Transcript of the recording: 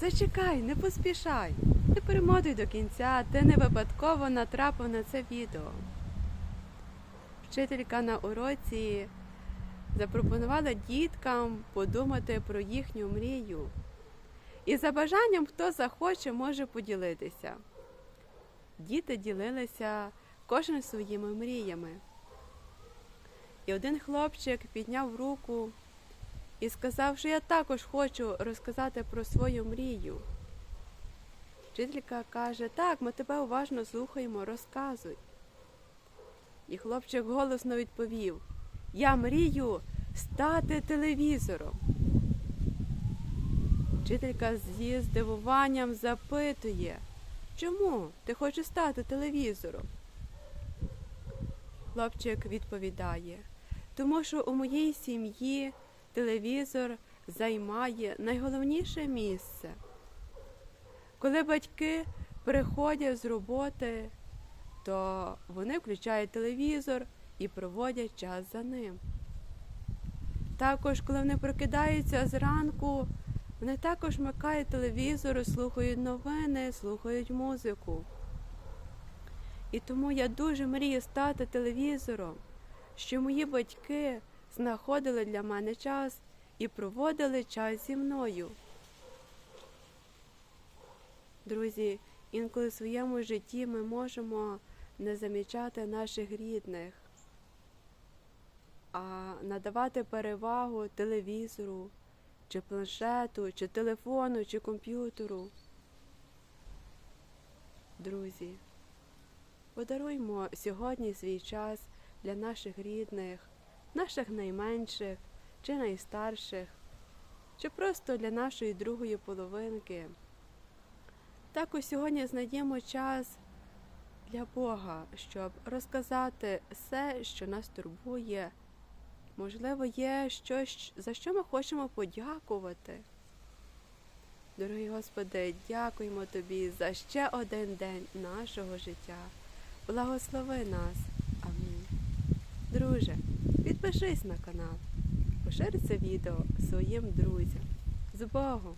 Зачекай, не поспішай, не перемотуй до кінця, ти не випадково натрапив на це відео. Вчителька на уроці запропонувала діткам подумати про їхню мрію. І за бажанням, хто захоче, може поділитися. Діти ділилися кожен своїми мріями. І один хлопчик підняв руку і сказав, що я також хочу розказати про свою мрію. Вчителька каже, так, ми тебе уважно слухаємо, розказуй. І хлопчик голосно відповів: Я мрію стати телевізором. Вчителька зі здивуванням запитує, чому ти хочеш стати телевізором? Хлопчик відповідає, тому що у моїй сім'ї телевізор займає найголовніше місце. Коли батьки приходять з роботи, то вони включають телевізор і проводять час за ним. Також, коли вони прокидаються зранку, вони також вмикають телевізор, слухають новини, слухають музику. І тому я дуже мрію стати телевізором, що мої батьки знаходили для мене час і проводили час зі мною. Друзі, інколи в своєму житті ми можемо не замічати наших рідних, а надавати перевагу телевізору, чи планшету, чи телефону, чи комп'ютеру. Друзі, подаруймо сьогодні свій час для наших рідних, наших найменших чи найстарших, чи просто для нашої другої половинки. Також сьогодні знайдемо час для Бога, щоб розказати все, що нас турбує. Можливо, є щось, за що ми хочемо подякувати. Дорогий Господи, дякуємо Тобі за ще один день нашого життя. Благослови нас. Амінь. Друже, підпишись на канал, поширь це відео своїм друзям. З Богом!